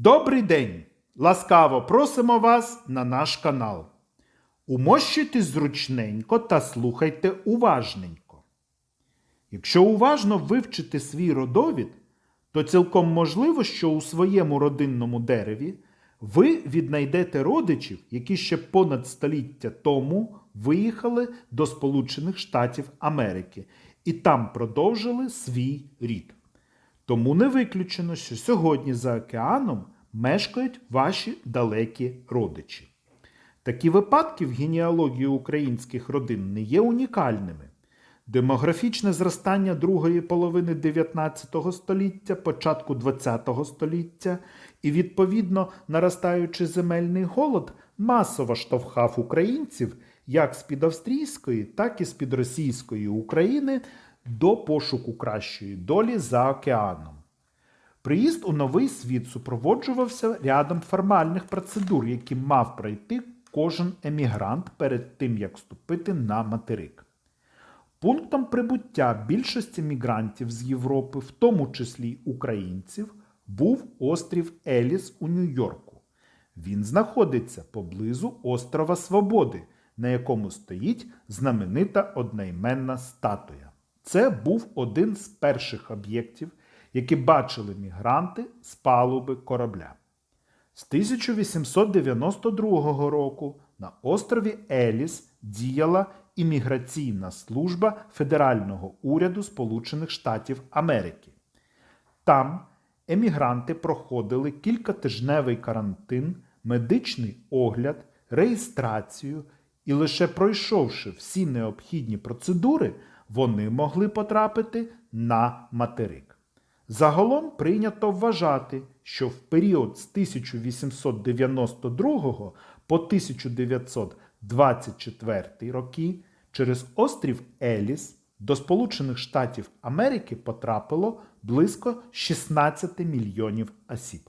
Добрий день! Ласкаво просимо вас на наш канал. Умощуйтесь зручненько та слухайте уважненько. Якщо уважно вивчити свій родовід, то цілком можливо, що у своєму родинному дереві ви віднайдете родичів, які ще понад століття тому виїхали до Сполучених Штатів Америки і там продовжили свій рід. Тому не виключено, що сьогодні за океаном мешкають ваші далекі родичі. Такі випадки в генеалогії українських родин не є унікальними. Демографічне зростання другої половини 19 століття, початку 20 століття і, відповідно, наростаючий земельний голод масово штовхав українців як з-під австрійської, так і з-під російської України до пошуку кращої долі за океаном. Приїзд у новий світ супроводжувався рядом формальних процедур, які мав пройти кожен емігрант перед тим, як вступити на материк. Пунктом прибуття більшості мігрантів з Європи, в тому числі українців, був острів Еліс у Нью-Йорку. Він знаходиться поблизу острова Свободи, на якому стоїть знаменита одноіменна статуя. Це був один з перших об'єктів, які бачили мігранти з палуби корабля. З 1892 року на острові Еліс діяла імміграційна служба Федерального уряду Сполучених Штатів Америки. Там емігранти проходили кількатижневий карантин, медичний огляд, реєстрацію і лише пройшовши всі необхідні процедури, вони могли потрапити на материк. Загалом прийнято вважати, що в період з 1892 по 1924 роки через острів Еліс до Сполучених Штатів Америки потрапило близько 16 мільйонів осіб.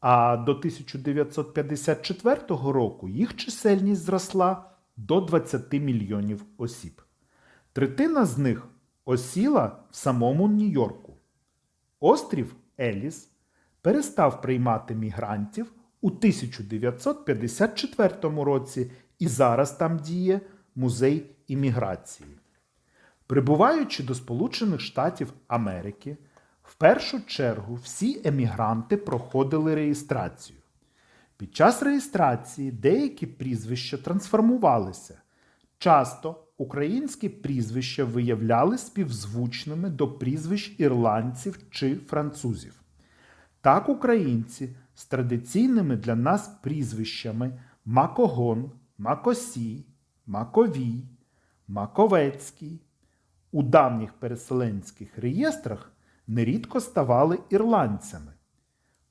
А до 1954 року їх чисельність зросла до 20 мільйонів осіб. Третина з них осіла в самому Нью-Йорку. Острів Еліс перестав приймати мігрантів у 1954 році і зараз там діє музей імміграції. Прибуваючи до Сполучених Штатів Америки, в першу чергу всі емігранти проходили реєстрацію. Під час реєстрації деякі прізвища трансформувалися. Часто українські прізвища виявляли співзвучними до прізвищ ірландців чи французів. Так українці з традиційними для нас прізвищами Макогон, Макосій, Маковій, Маковецький у давніх переселенських реєстрах нерідко ставали ірландцями.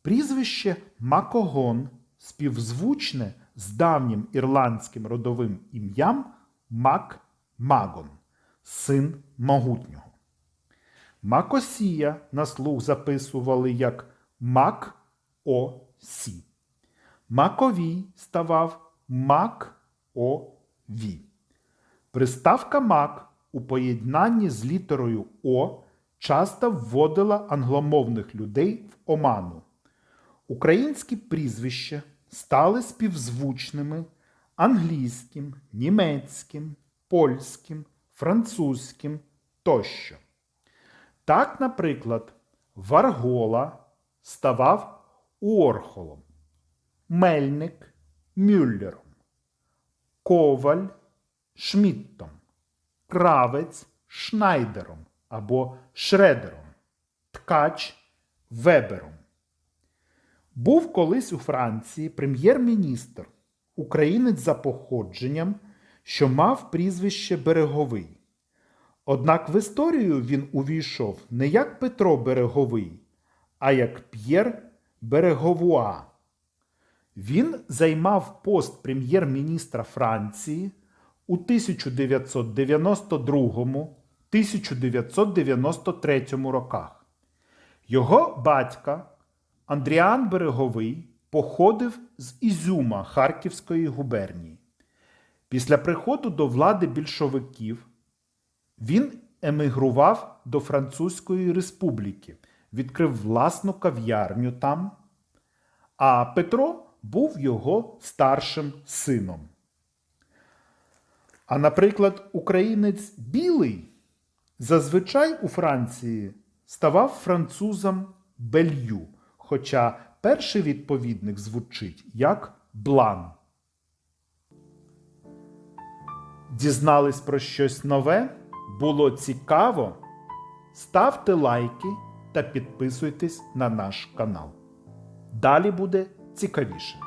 Прізвище Макогон співзвучне з давнім ірландським родовим ім'ям Мак Магон, син могутнього. Макосія на слух записували як Мак О Сі. Маковій ставав Мак О Ві. Приставка Мак у поєднанні з літерою О часто вводила англомовних людей в оману. Українські прізвища стали співзвучними англійським, німецьким, польським, французьким тощо. Так, наприклад, Варгола ставав Уорхолом, Мельник Мюллером, Коваль Шміттом, Кравець Шнайдером або Шредером, Ткач Вебером. Був колись у Франції прем'єр-міністр, українець за походженням, що мав прізвище Береговий. Однак в історію він увійшов не як Петро Береговий, а як П'єр Береговуа. Він займав пост прем'єр-міністра Франції у 1992-1993 роках. Його батька Андріан Береговий походив з Ізюма Харківської губернії. Після приходу до влади більшовиків він емігрував до Французької республіки, відкрив власну кав'ярню там, а Петро був його старшим сином. А наприклад, українець білий зазвичай у Франції ставав французом белью, хоча перший відповідник звучить як блан. Дізнались про щось нове? Було цікаво? Ставте лайки та підписуйтесь на наш канал. Далі буде цікавіше.